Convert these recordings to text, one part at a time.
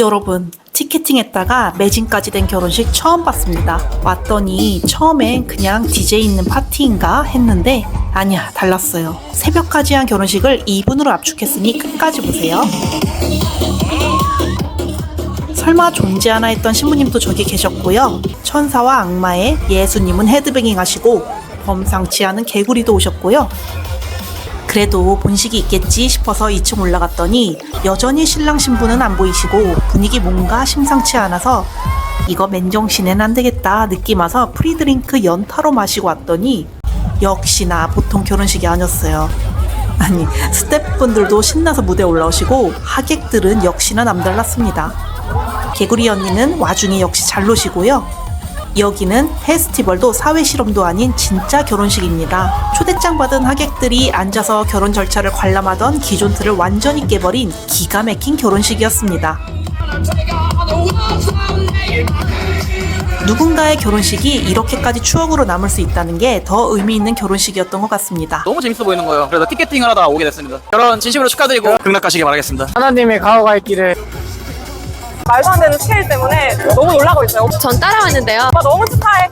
여러분, 티켓팅했다가 매진까지 된 결혼식 처음 봤습니다. 왔더니 처음엔 그냥 DJ 있는 파티인가 했는데 아니야, 달랐어요. 새벽까지 한 결혼식을 2분으로 압축했으니 끝까지 보세요. 설마 존재 하나 했던 신부님도 저기 계셨고요. 천사와 악마의 예수님은 헤드뱅잉 하시고 범상치 않은 개구리도 오셨고요. 그래도 본식이 있겠지 싶어서 2층 올라갔더니 여전히 신랑 신부는 안 보이시고 분위기 뭔가 심상치 않아서 이거 맨정신엔 안 되겠다 느낌 와서 프리드링크 연타로 마시고 왔더니 역시나 보통 결혼식이 아니었어요. 아니 스태프분들도 신나서 무대에 올라오시고 하객들은 역시나 남달랐습니다. 개구리 언니는 와중에 역시 잘 노시고요. 여기는 페스티벌도 사회 실험도 아닌 진짜 결혼식입니다. 초대장 받은 하객들이 앉아서 결혼 절차를 관람하던 기존 틀을 완전히 깨버린 기가 막힌 결혼식이었습니다. 누군가의 결혼식이 이렇게까지 추억으로 남을 수 있다는 게 더 의미 있는 결혼식이었던 것 같습니다. 너무 재밌어 보이는 거예요. 그래서 티켓팅을 하다 오게 됐습니다. 결혼 진심으로 축하드리고 극락가시길 바라겠습니다. 하나님의 가오갈 길을 말도 안 되는 스케일 때문에 너무 놀라고 있어요. 오빠 전 따라왔는데요. 너무 축하해.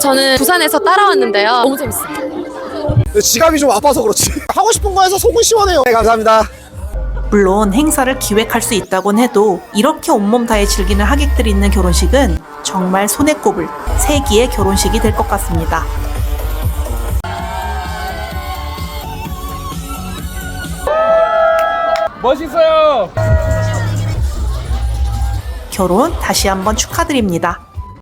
저는 부산에서 따라왔는데요. 너무 재밌어요. 지갑이 좀 아파서 그렇지 하고 싶은 거 해서 속은 시원해요 네 감사합니다 물론 행사를 기획할 수 있다곤 해도 이렇게 온몸 다해 즐기는 하객들이 있는 결혼식은 정말 손에 꼽을 세기의 결혼식이 될 것 같습니다. 멋있어요. 결혼 다시 한번 축하드립니다.